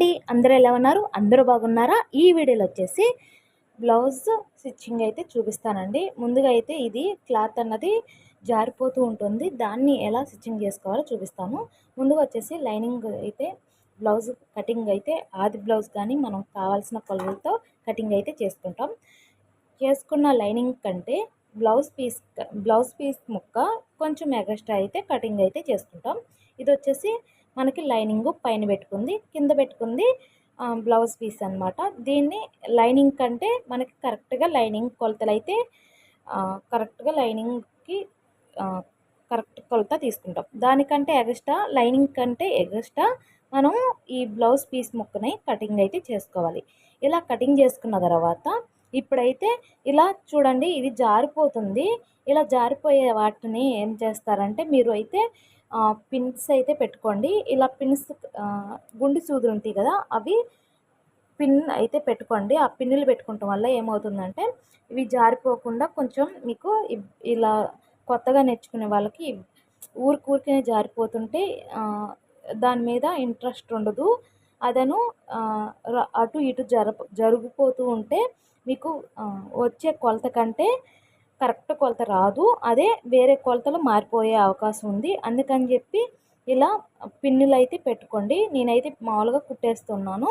అండి అందరూ ఎలా ఉన్నారు? అందరూ బాగున్నారా? ఈ వీడియోలో వచ్చేసి బ్లౌజ్ స్టిచ్చింగ్ అయితే చూపిస్తానండి. ముందుగా అయితే ఇది క్లాత్ అన్నది జారిపోతూ ఉంటుంది. దాన్ని ఎలా స్టిచ్చింగ్ చేసుకోవాలో చూపిస్తాను. ముందుగా వచ్చేసి లైనింగ్ అయితే బ్లౌజ్ కటింగ్ అయితే ఆది బ్లౌజ్ కానీ మనం కావాల్సిన కొలతలతో కటింగ్ అయితే చేసుకుంటాం. చేసుకున్న లైనింగ్ కంటే బ్లౌజ్ పీస్ బ్లౌజ్ పీస్ ముక్క కొంచెం ఎగస్ట్రా అయితే కటింగ్ అయితే చేసుకుంటాం. ఇది వచ్చేసి మనకి లైనింగ్ పైన పెట్టుకుంది కింద పెట్టుకుంది బ్లౌజ్ పీస్ అనమాట దీన్ని లైనింగ్ కంటే మనకి కరెక్ట్గా లైనింగ్ కొలతలు అయితే కరెక్ట్గా లైనింగ్కి కరెక్ట్ కొలత తీసుకుంటాం. దానికంటే ఎగస్ట్రా లైనింగ్ కంటే ఎగస్ట్రా మనం ఈ బ్లౌజ్ పీస్ ముక్కని కటింగ్ అయితే చేసుకోవాలి. ఇలా కటింగ్ చేసుకున్న తర్వాత ఇప్పుడైతే ఇలా చూడండి ఇది జారిపోతుంది. ఇలా జారిపోయే వాటిని ఏం చేస్తారంటే మీరు అయితే పిన్స్ అయితే పెట్టుకోండి. ఇలా పిన్స్ గుండి సూదులు ఉంటాయి కదా అవి పిన్ అయితే పెట్టుకోండి. ఆ పిన్నులు పెట్టుకోవటం వల్ల ఏమవుతుందంటే ఇవి జారిపోకుండా కొంచెం మీకు ఇలా కొత్తగా నేర్చుకునే వాళ్ళకి ఊరికూరికే జారిపోతుంటే దాని మీద ఇంట్రెస్ట్ ఉండదు. అదను అటు ఇటు జరప జరిగిపోతూ ఉంటే మీకు వచ్చే కొలత కంటే కరెక్ట్ కొలత రాదు. అదే వేరే కొలతలు మారిపోయే అవకాశం ఉంది. అందుకని చెప్పి ఇలా పిన్నులు అయితే పెట్టుకోండి. నేనైతే మామూలుగా కుట్టేస్తున్నాను.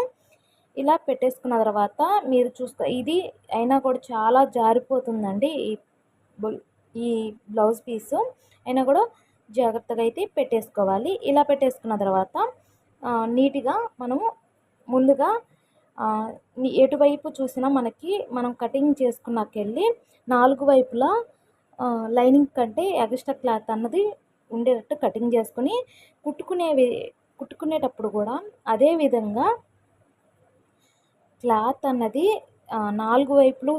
ఇలా పెట్టేసుకున్న తర్వాత మీరు చూసుకో ఇది అయినా కూడా చాలా జారిపోతుందండి ఈ ఈ బ్లౌజ్ పీసు. అయినా కూడా జాగ్రత్తగా అయితే పెట్టేసుకోవాలి. ఇలా పెట్టేసుకున్న తర్వాత నీట్గా మనము ముందుగా ఎటువైపు చూసినా మనకి మనం కటింగ్ చేసుకున్నాకెళ్ళి నాలుగు వైపులా లైనింగ్ కంటే ఎగస్ట్రా క్లాత్ అన్నది ఉండేటట్టు కటింగ్ చేసుకొని కుట్టుకునేవి కుట్టుకునేటప్పుడు కూడా అదే విధంగా క్లాత్ అన్నది నాలుగు వైపులు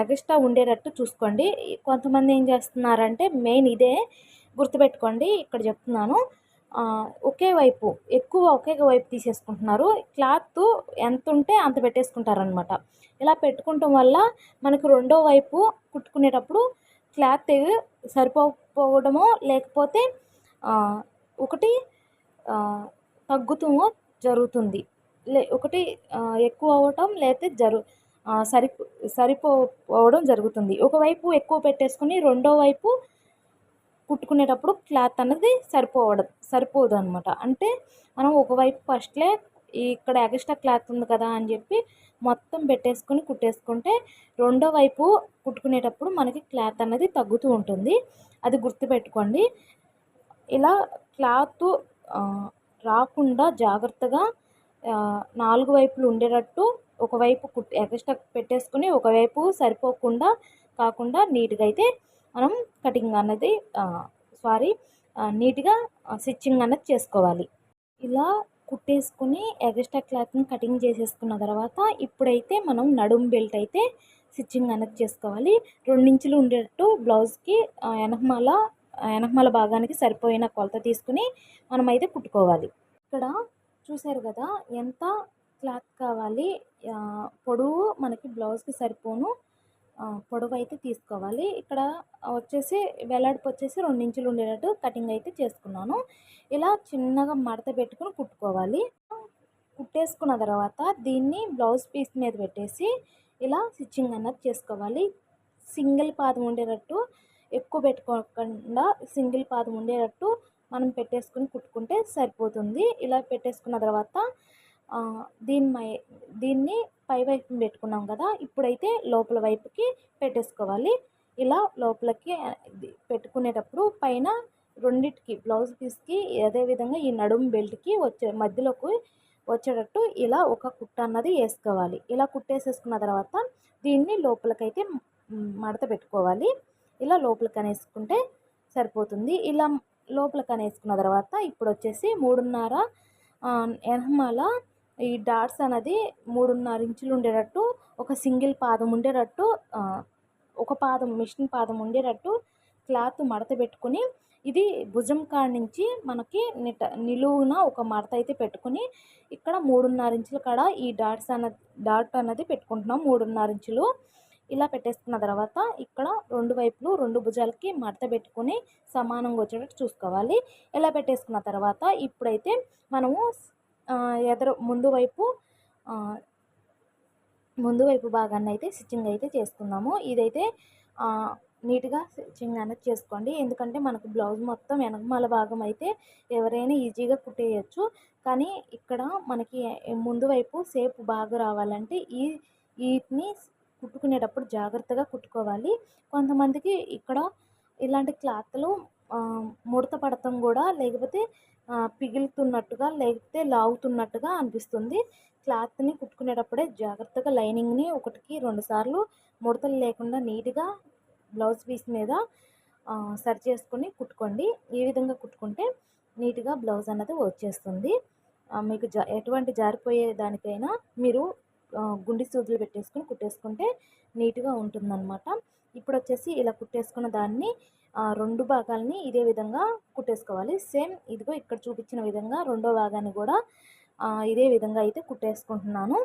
ఎగస్ట్రా ఉండేటట్టు చూసుకోండి. కొంతమంది ఏం చేస్తున్నారంటే మెయిన్ ఇదే గుర్తుపెట్టుకోండి. ఇక్కడ చెప్తున్నాను. ఒకే వైపు ఎక్కువ ఒకే వైపు తీసేసుకుంటున్నారు. క్లాత్ ఎంత ఉంటే అంత పెట్టేసుకుంటారనమాట ఇలా పెట్టుకోవటం వల్ల మనకు రెండో వైపు కుట్టుకునేటప్పుడు క్లాత్ సరిపోకపోవడమో లేకపోతే ఒకటి తగ్గుతమో జరుగుతుంది. లే ఒకటి ఎక్కువ అవ్వటం లేకపోతే జరు సరి సరిపోవడం జరుగుతుంది. ఒకవైపు ఎక్కువ పెట్టేసుకొని రెండో వైపు కుట్టుకునేటప్పుడు క్లాత్ అనేది సరిపోవడం సరిపోదు అనమాట అంటే మనం ఒకవైపు ఫస్ట్లే ఇక్కడ ఎక్స్ట్రా క్లాత్ ఉంది కదా అని చెప్పి మొత్తం పెట్టేసుకొని కుట్టేసుకుంటే రెండో వైపు కుట్టుకునేటప్పుడు మనకి క్లాత్ అనేది తగ్గుతూ ఉంటుంది. అది గుర్తుపెట్టుకోండి. ఇలా క్లాత్ రాకుండా జాగ్రత్తగా నాలుగు వైపులు ఉండేటట్టు ఒకవైపు కుట్ ఎక్స్ట్రా పెట్టేసుకుని ఒకవైపు సరిపోకుండా కాకుండా నీట్గా అయితే మనం కటింగ్ అన్నది సారీ నీట్గా స్టిచ్చింగ్ అన్నది చేసుకోవాలి. ఇలా కుట్టేసుకుని ఎగస్ట్రా క్లాత్ని కటింగ్ చేసేసుకున్న తర్వాత ఇప్పుడైతే మనం నడుం బెల్ట్ అయితే స్టిచ్చింగ్ అనేది చేసుకోవాలి. రెండించులు ఉండేటట్టు బ్లౌజ్కి వెనకమాల వెనకమాల భాగానికి సరిపోయిన కొలత తీసుకుని మనమైతే కుట్టుకోవాలి. ఇక్కడ చూశారు కదా ఎంత క్లాత్ కావాలి పొడవు మనకి బ్లౌజ్కి సరిపోను. పొడవు అయితే తీసుకోవాలి. ఇక్కడ వచ్చేసి వెల్లడిపు వచ్చేసి రెండు ఇంచులు ఉండేటట్టు కటింగ్ అయితే చేసుకున్నాను. ఇలా చిన్నగా మడత పెట్టుకుని కుట్టుకోవాలి. కుట్టేసుకున్న తర్వాత దీన్ని బ్లౌజ్ పీస్ మీద పెట్టేసి ఇలా స్టిచ్చింగ్ అన్నది చేసుకోవాలి. సింగిల్ పాదం ఉండేటట్టు ఎక్కువ పెట్టుకోకుండా సింగిల్ పాదం ఉండేటట్టు మనం పెట్టేసుకుని కుట్టుకుంటే సరిపోతుంది. ఇలా పెట్టేసుకున్న తర్వాత దీన్ని దీన్ని పై వైపు పెట్టుకున్నాం కదా ఇప్పుడైతే లోపల వైపుకి పెట్టేసుకోవాలి. ఇలా లోపలికి పెట్టుకునేటప్పుడు పైన రెండిటికి బ్లౌజ్ పీస్కి అదేవిధంగా ఈ నడుము బెల్ట్కి వచ్చే మధ్యలోకి వచ్చేటట్టు ఇలా ఒక కుట్ట అన్నది వేసుకోవాలి. ఇలా కుట్టేసేసుకున్న తర్వాత దీన్ని లోపలికైతే మడత పెట్టుకోవాలి. ఇలా లోపలికి అనేసుకుంటే సరిపోతుంది. ఇలా లోపలికి అనేసుకున్న తర్వాత ఇప్పుడు వచ్చేసి మూడున్నర ఎనహమాల ఈ డాట్స్ అనేది మూడున్నర ఇంచులు ఉండేటట్టు ఒక సింగిల్ పాదం ఉండేటట్టు ఒక పాదం మిషన్ పాదం ఉండేటట్టు క్లాత్ మడత పెట్టుకుని ఇది భుజం కాడ నుంచి మనకి నిట నిలువున ఒక మడత అయితే పెట్టుకుని ఇక్కడ మూడున్నర ఇంచుల కాడ ఈ డాట్స్ అన్నది డాట్ అన్నది పెట్టుకుంటున్నాం మూడున్నర ఇంచులు. ఇలా పెట్టేసుకున్న తర్వాత ఇక్కడ రెండు వైపులు రెండు భుజాలకి మడత పెట్టుకుని సమానంగా వచ్చేటట్టు చూసుకోవాలి. ఇలా పెట్టేసుకున్న తర్వాత ఇప్పుడైతే మనము ఎదరు ముందు వైపు ముందు వైపు భాగాన్ని అయితే స్టిచ్చింగ్ అయితే చేసుకుందాము ఇదైతే నీట్గా స్టిచ్చింగ్ అనేది చేసుకోండి. ఎందుకంటే మనకు బ్లౌజ్ మొత్తం వెనకమాల భాగం అయితే ఎవరైనా ఈజీగా కుట్టేయచ్చు. కానీ ఇక్కడ మనకి ముందు వైపు సేప్ బాగా రావాలంటే ఈ వీటిని కుట్టుకునేటప్పుడు జాగ్రత్తగా కుట్టుకోవాలి. కొంతమందికి ఇక్కడ ఇలాంటి క్లాత్లు ముడత పడటం కూడా లేకపోతే పిగులుతున్నట్టుగా లేకపోతే లాగుతున్నట్టుగా అనిపిస్తుంది. క్లాత్ని కుట్టుకునేటప్పుడే జాగ్రత్తగా లైనింగ్ని ఒకటికి రెండు సార్లు ముడతలు లేకుండా నీట్గా బ్లౌజ్ పీస్ మీద సరి చేసుకొని కుట్టుకోండి. ఈ విధంగా కుట్టుకుంటే నీట్గా బ్లౌజ్ అన్నది వచ్చేస్తుంది. మీకు జా ఎటువంటి జారిపోయే దానికైనా మీరు గుండి సూదులు పెట్టేసుకొని కుట్టేసుకుంటే నీట్గా ఉంటుందన్నమాట. ఇప్పుడు వచ్చేసి ఇలా కుట్టేసుకున్న దాన్ని రెండు భాగాలని ఇదే విధంగా కుట్టేసుకోవాలి. సేమ్ ఇదిగో ఇక్కడ చూపించిన విధంగా రెండో భాగాన్ని కూడా ఇదే విధంగా అయితే కుట్టేసుకుంటున్నాను.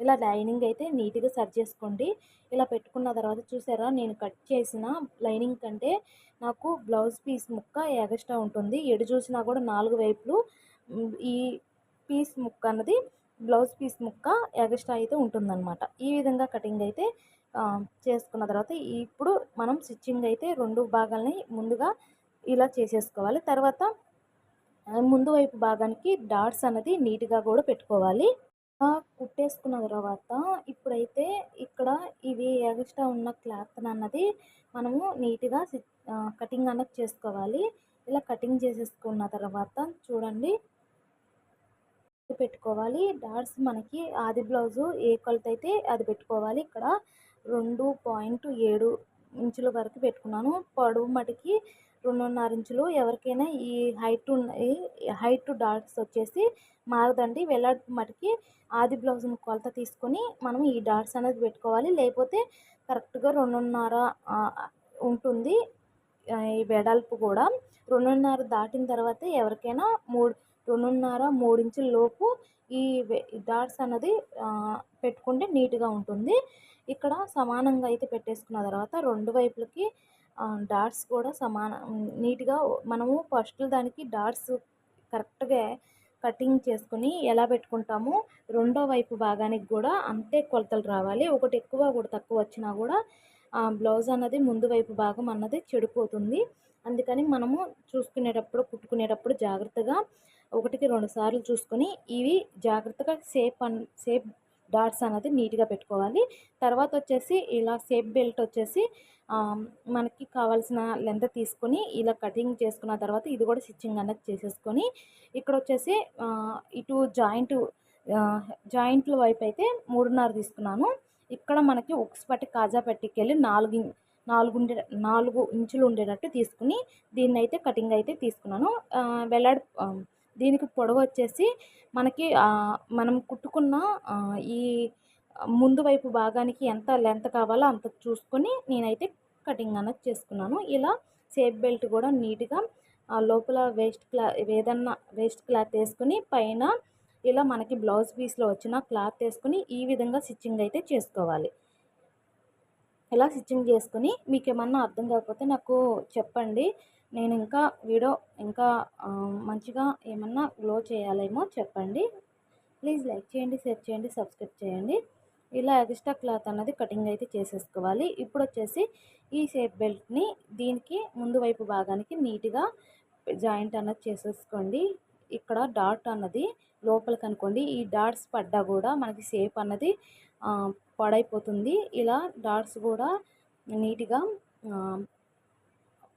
ఇలా లైనింగ్ అయితే నీట్గా సర్చ్ చేసుకోండి. ఇలా పెట్టుకున్న తర్వాత చూసారా నేను కట్ చేసిన లైనింగ్ కంటే నాకు బ్లౌజ్ పీస్ ముక్క ఎగస్ట్రా ఉంటుంది. ఎడు చూసినా కూడా నాలుగు వైపులు ఈ పీస్ ముక్క అన్నది బ్లౌజ్ పీస్ ముక్క ఎగస్ట్రా అయితే ఉంటుందన్నమాట. ఈ విధంగా కటింగ్ అయితే చేసుకున్న తర్వాత ఇప్పుడు మనం స్టిచ్చింగ్ అయితే రెండు భాగాలని ముందుగా ఇలా చేసేసుకోవాలి. తర్వాత ముందు వైపు భాగానికి డాట్స్ అనేది నీట్గా కూడా పెట్టుకోవాలి. కుట్టేసుకున్న తర్వాత ఇప్పుడైతే ఇక్కడ ఇవి ఎగస్ట్రా ఉన్న క్లాత్ అన్నది మనము నీట్గా కటింగ్ అన్నది చేసుకోవాలి. ఇలా కటింగ్ చేసేసుకున్న తర్వాత చూడండి. పెట్టుకోవాలి. డాట్స్ మనకి ఆది బ్లౌజు ఏ కొలత అయితే అది పెట్టుకోవాలి. ఇక్కడ రెండు పాయింట్ ఏడు ఇంచుల వరకు పెట్టుకున్నాను. పొడవు మటుకి రెండున్నర ఇంచులు. ఎవరికైనా ఈ హైట్ హైట్ డాట్స్ వచ్చేసి మారదండి. వెల్లడి మటుకి ఆది బ్లౌజ్ కొలత తీసుకొని మనం ఈ డాట్స్ అనేది పెట్టుకోవాలి. లేకపోతే కరెక్ట్గా రెండున్నర ఉంటుంది. ఈ వెడల్పు కూడా. రెండున్నర దాటిన తర్వాత ఎవరికైనా మూడు రెండున్నర మూడించుల లోపు ఈ డాట్స్ అన్నది పెట్టుకుంటే నీట్గా ఉంటుంది. ఇక్కడ సమానంగా అయితే పెట్టేసుకున్న తర్వాత రెండు వైపులకి డాట్స్ కూడా సమాన నీట్గా మనము ఫస్ట్ దానికి డాట్స్ కరెక్ట్గా కటింగ్ చేసుకుని ఎలా పెట్టుకుంటామో రెండో వైపు భాగానికి కూడా అంతే కొలతలు రావాలి. ఒకటి ఎక్కువ ఒకటి తక్కువ వచ్చినా కూడా బ్లౌజ్ అన్నది ముందు వైపు భాగం అన్నది చెడిపోతుంది. అందుకని మనము చూసుకునేటప్పుడు కుట్టుకునేటప్పుడు జాగ్రత్తగా ఒకటికి రెండు సార్లు చూసుకొని ఇవి జాగ్రత్తగా సేప్ అన్ సేప్ డాట్స్ అనేది నీట్గా పెట్టుకోవాలి. తర్వాత వచ్చేసి ఇలా సేప్ బెల్ట్ వచ్చేసి మనకి కావాల్సిన లెంత్ తీసుకొని ఇలా కటింగ్ చేసుకున్న తర్వాత ఇది కూడా స్టిచ్చింగ్ అనేది చేసేసుకొని ఇక్కడ వచ్చేసి ఇటు జాయింట్ జాయింట్ల వైపు అయితే మూడున్నర తీసుకున్నాను. ఇక్కడ మనకి ఉక్స్ పట్టి కాజా పెట్టికెళ్ళి నాలుగు నాలుగు ఉండే నాలుగు ఇంచులు ఉండేటట్టు తీసుకుని దీన్ని అయితే కటింగ్ అయితే తీసుకున్నాను. వెల్లడి దీనికి పొడవు వచ్చేసి మనకి మనం కుట్టుకున్న ఈ ముందు వైపు భాగానికి ఎంత లెంత్ కావాలో అంత చూసుకొని నేనైతే కటింగ్ అనేది చేసుకున్నాను. ఇలా సేఫ్ బెల్ట్ కూడా నీట్గా లోపల వేస్ట్ క్లా ఏదన్నా వేస్ట్ క్లాత్ వేసుకుని పైన ఇలా మనకి బ్లౌజ్ పీస్లో వచ్చిన క్లాత్ వేసుకుని ఈ విధంగా స్టిచ్చింగ్ అయితే చేసుకోవాలి. ఇలా స్టిచ్చింగ్ చేసుకుని మీకు ఏమన్నా అర్థం కాకపోతే నాకు చెప్పండి. నేను ఇంకా వీడియో ఇంకా మంచిగా ఏమన్నా గ్లో చేయాలేమో చెప్పండి. ప్లీజ్ లైక్ చేయండి షేర్ చేయండి సబ్స్క్రైబ్ చేయండి. ఇలా ఎక్స్ట్రా క్లాత్ అన్నది కటింగ్ అయితే చేసేసుకోవాలి. ఇప్పుడు వచ్చేసి ఈ షేప్ బెల్ట్ని దీనికి ముందు వైపు భాగానికి నీట్గా జాయింట్ అన్నది చేసేసుకోండి. ఇక్కడ డాట్ అన్నది లోపలికి అనుకోండి. ఈ డాట్స్ పడ్డా కూడా మనకి షేప్ అన్నది పడైపోతుంది. ఇలా డాట్స్ కూడా నీట్గా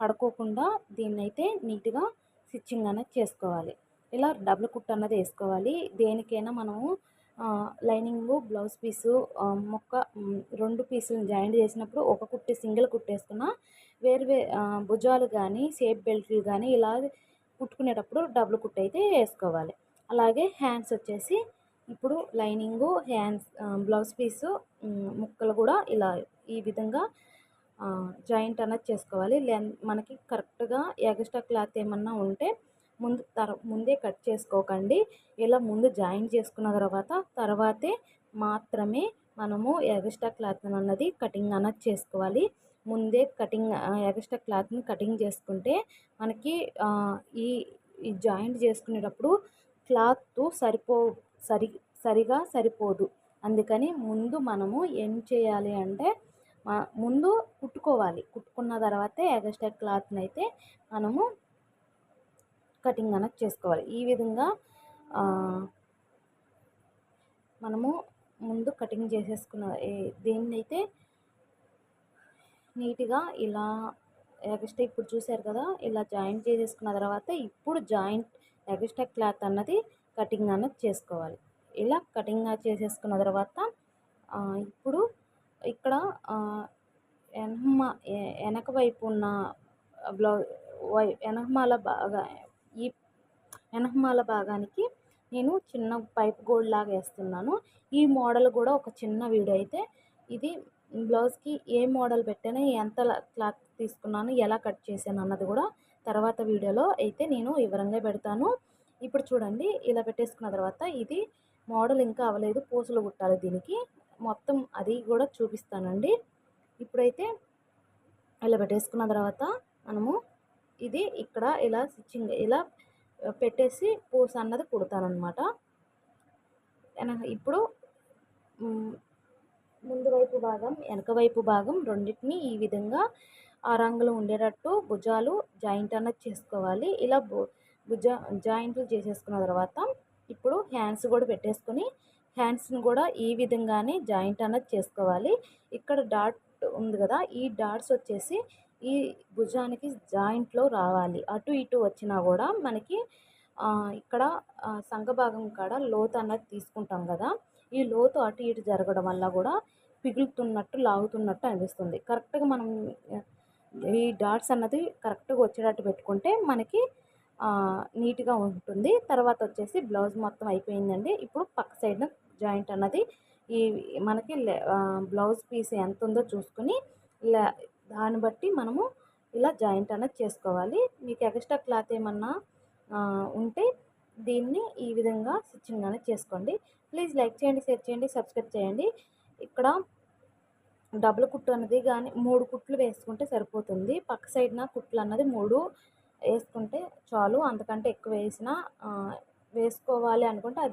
పడుకోకుండా దీన్ని అయితే నీట్గా స్టిచ్చింగ్ అనేది చేసుకోవాలి. ఇలా డబుల్ కుట్ అన్నది వేసుకోవాలి. దేనికైనా మనము లైనింగ్ బ్లౌజ్ పీసు మొక్క రెండు పీసులు జాయింట్ చేసినప్పుడు ఒక కుట్టి సింగిల్ కుట్టేసుకున్న వేరు వే భుజాలు కానీ షేప్ బెల్ట్లు కానీ ఇలా కుట్టుకునేటప్పుడు డబుల్ కుట్ అయితే వేసుకోవాలి. అలాగే హ్యాండ్స్ వచ్చేసి ఇప్పుడు లైనింగు హ్యాండ్స్ బ్లౌజ్ పీసు ముక్కలు కూడా ఇలా ఈ విధంగా జాయింట్ అనేది చేసుకోవాలి. లెన్ మనకి కరెక్ట్గా ఎగస్ట్రా క్లాత్ ఏమన్నా ఉంటే ముందు తర ముందే కట్ చేసుకోకండి. ఇలా ముందు జాయిన్ చేసుకున్న తర్వాత తర్వాతే మాత్రమే మనము ఎగస్ట్రా క్లాత్ అన్నది కటింగ్ అన్నది చేసుకోవాలి. ముందే కటింగ్ ఎగస్ట్రా క్లాత్ని కటింగ్ చేసుకుంటే మనకి ఈ ఈ జాయింట్ చేసుకునేటప్పుడు క్లాత్ సరిపో సరి సరిగా సరిపోదు. అందుకని ముందు మనము ఏం చేయాలి అంటే ముందు కుట్టుకోవాలి. కుట్టుకున్న తర్వాతే ఎగస్ట్రా క్లాత్ని అయితే మనము కటింగ్ అనేది చేసుకోవాలి. ఈ విధంగా మనము ముందు కటింగ్ చేసేసుకున్న దీన్ని అయితే నీట్గా ఇలా ఎగస్ట్రా ఇప్పుడు చూసారు కదా ఇలా జాయింట్ చేసేసుకున్న తర్వాత ఇప్పుడు జాయింట్ ఎగస్ట్రా క్లాత్ అన్నది కటింగ్ అన్నది చేసుకోవాలి. ఇలా కటింగ్ చేసేసుకున్న తర్వాత ఇప్పుడు ఇక్కడ ఎనహమా వెనక వైపు ఉన్న బ్లౌజ్ వెనహమాల బాగా ఈ వెనహమాల భాగానికి నేను చిన్న పైప్ గోల్డ్ లాగా వేస్తున్నాను. ఈ మోడల్ కూడా ఒక చిన్న వీడియో అయితే ఇది బ్లౌజ్కి ఏ మోడల్ పెట్టాను ఎంత క్లాత్ తీసుకున్నాను ఎలా కట్ చేశాను అన్నది కూడా తర్వాత వీడియోలో అయితే నేను వివరంగా పెడతాను. ఇప్పుడు చూడండి ఇలా పెట్టేసుకున్న తర్వాత ఇది మోడల్ ఇంకా అవ్వలేదు పూసలు కుట్టాలి దీనికి. మొత్తం అది కూడా చూపిస్తానండి. ఇప్పుడైతే ఇలా పెట్టేసుకున్న తర్వాత మనము ఇది ఇక్కడ ఇలా స్టిచ్చింగ్ ఇలా పెట్టేసి పూస అన్నది కుడతానమాట ఇప్పుడు ముందు వైపు భాగం వెనక వైపు భాగం రెండింటిని ఈ విధంగా ఆ రంగులో ఉండేటట్టు భుజాలు జాయింట్ అన్నది చేసుకోవాలి. ఇలా భుజ జాయింట్లు చేసేసుకున్న తర్వాత ఇప్పుడు హ్యాండ్స్ కూడా పెట్టేసుకొని హ్యాండ్స్ని కూడా ఈ విధంగానే జాయింట్ అన్నది చేసుకోవాలి. ఇక్కడ డాట్ ఉంది కదా ఈ డాట్స్ వచ్చేసి ఈ భుజానికి జాయింట్లో రావాలి. అటు ఇటు వచ్చినా కూడా మనకి ఇక్కడ సంఘభాగం కాడ లోతు అన్నది తీసుకుంటాం కదా. ఈ లోతు అటు ఇటు జరగడం వల్ల కూడా పిగులుతున్నట్టు లాగుతున్నట్టు అనిపిస్తుంది. కరెక్ట్గా మనం ఈ డాట్స్ అన్నది కరెక్ట్గా వచ్చేటట్టు పెట్టుకుంటే మనకి నీట్గా ఉంటుంది. తర్వాత వచ్చేసి బ్లౌజ్ మొత్తం అయిపోయిందండి. ఇప్పుడు పక్క సైడ్న జాయింట్ అన్నది ఈ మనకి బ్లౌజ్ పీస్ ఎంత ఉందో చూసుకొని ఇలా దాన్ని బట్టి మనము ఇలా జాయింట్ అనేది చేసుకోవాలి. మీకు ఎక్స్ట్రా క్లాత్ ఏమన్నా ఉంటే దీన్ని ఈ విధంగా స్టిచ్చింగ్ అనేది చేసుకోండి. ప్లీజ్ లైక్ చేయండి షేర్ చేయండి సబ్స్క్రైబ్ చేయండి. ఇక్కడ డబుల్ కుట్టు అనేది కానీ మూడు కుట్లు వేసుకుంటే సరిపోతుంది. పక్క సైడ్న కుట్లు అన్నది మూడు వేసుకుంటే చాలు. అంతకంటే ఎక్కువ వేసిన వేసుకోవాలి అనుకుంటే అది